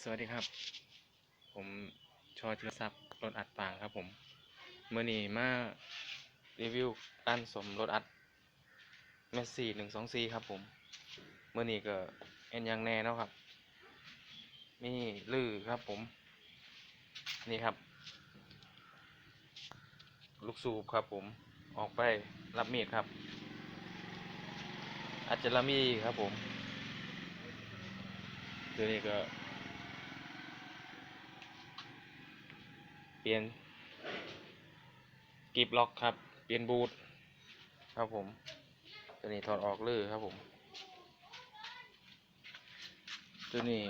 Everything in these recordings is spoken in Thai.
สวัสดีครับ ผมชอธีรศัพท์รถอัดฟางครับผมเมื่อนี้มารีวิวการสมรถอัดเมสซี่หนึ่งสองสี่ครับผมเมื่อนี้ก็เอ็นยังแน่นะครับ นี่ลือครับผม นี่ครับ ลูกสูบครับผมออกไปรับมีดครับ อาจจะละมีครับผมเดี๋ยวนี้ก็ เปลี่ยนกิบล็อกครับ เปลี่ยนบูทครับผม ตัวนี้ถอดออกเลยครับผม ตัวนี้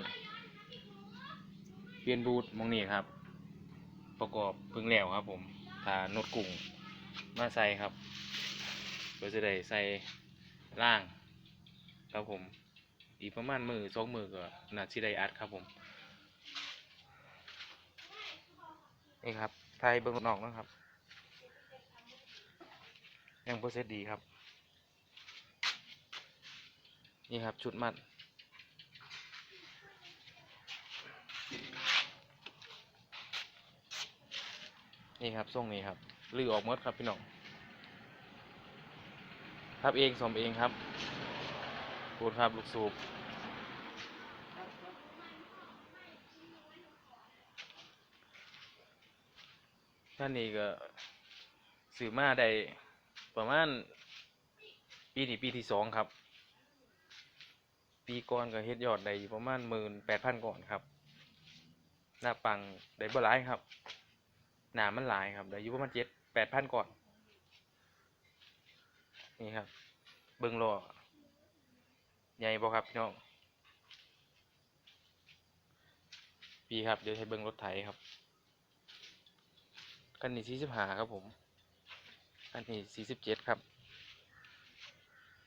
เปลี่ยนบูทมองนี่ครับ ประกอบพึ่งแล้วครับผมถ้านดกุ้งมาใส่ครับเพื่อจะได้ใส่ล่าง ครับผม อีกประมาณมือสองมือก็น่าสิได้อัดครับผม นี่ครับไทยเบิ้องนอกนะครับ ยังโปรเซสดีครับ นี่ครับชุดมัด นี่ครับทรงนี้ครับลือออกมดครับพี่น้องครับเองสมเองครับพูดครับลูกสูบ ท่านนี้ก็ซื้อมาได้ประมาณปีนี้ปีที่สองครับ ปีก่อนก็เฮ็ดยอดได้ประมาณหมื่นแปดพันก่อนครับ หน้าปังได้บ่หลายครับ หนามันหลายครับได้อยู่ประมาณเจ็ดแปดพันก่อน นี่ครับ เบิ่งล้อใหญ่บ่ครับพี่น้อง ปีครับ เดี๋ยวให้เบิ่งรถไถครับ คันนี้สี่สิบห้าครับผมคันนี้สี่สิบเจ็ดครับ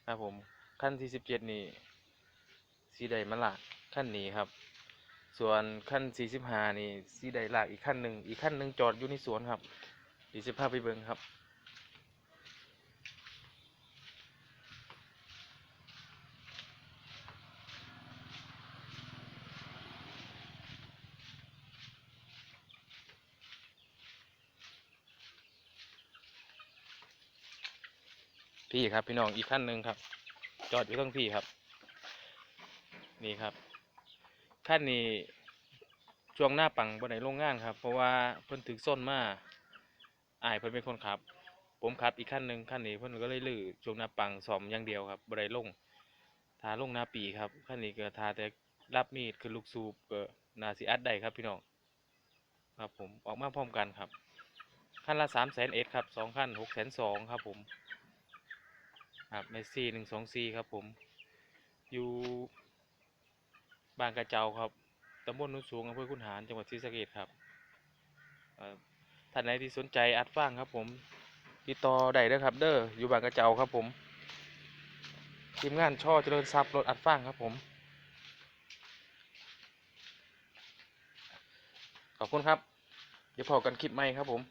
ครับผมคันสี่สิบเจ็ดนี่สีใดมาลากคันนี้ครับ ส่วนคันสี่สิบห้านี่สีใดหลากอีกคันหนึ่งอีกคันหนึ่งจอดอยู่ในสวนครับดีสิบห้าไปเบิ้งครับ พี่ครับพี่น้องอีกขั้นหนึ่งครับ จอดอยู่ทั้งพี่ครับ นี่ครับขั้นนี้ช่วงหน้าปังบนไหนโรงงานครับ เพราะว่าเพิ่นถึกส้นมาอายเพิ่นเป็นคนขับ ผมขับอีกขั้นหนึ่งขั้นนี้เพิ่นก็เลยลื้อช่วงหน้าปังซ่อมอย่างเดียวครับบนไหนลงทาลงหน้าปีครับขั้นนี้ก็ทาแต่รับมีดคือลูกสูบก็นาสิอัดได้ครับพี่น้องครับผมออกมาพร้อมกันครับขั้นละสามแสนเอ็ดครับสองขั้นหกแสนสองครับผม ครับเมสซี่หนึ่งสองสี่ครับผม อยู่บางกระเจ้าครับตำบลนุ่นสูงอำเภอคุนหารจังหวัดศรีสะเกษครับท่านไหนที่สนใจอัดฟางครับผมติดต่อได้เด้อครับ เด้ออยู่บางกระเจ้าครับผมทีมงานช่อเจริญทรัพย์รถอัดฟางครับผม ขอบคุณครับ เดี๋ยวพอกันคลิปใหม่ครับผม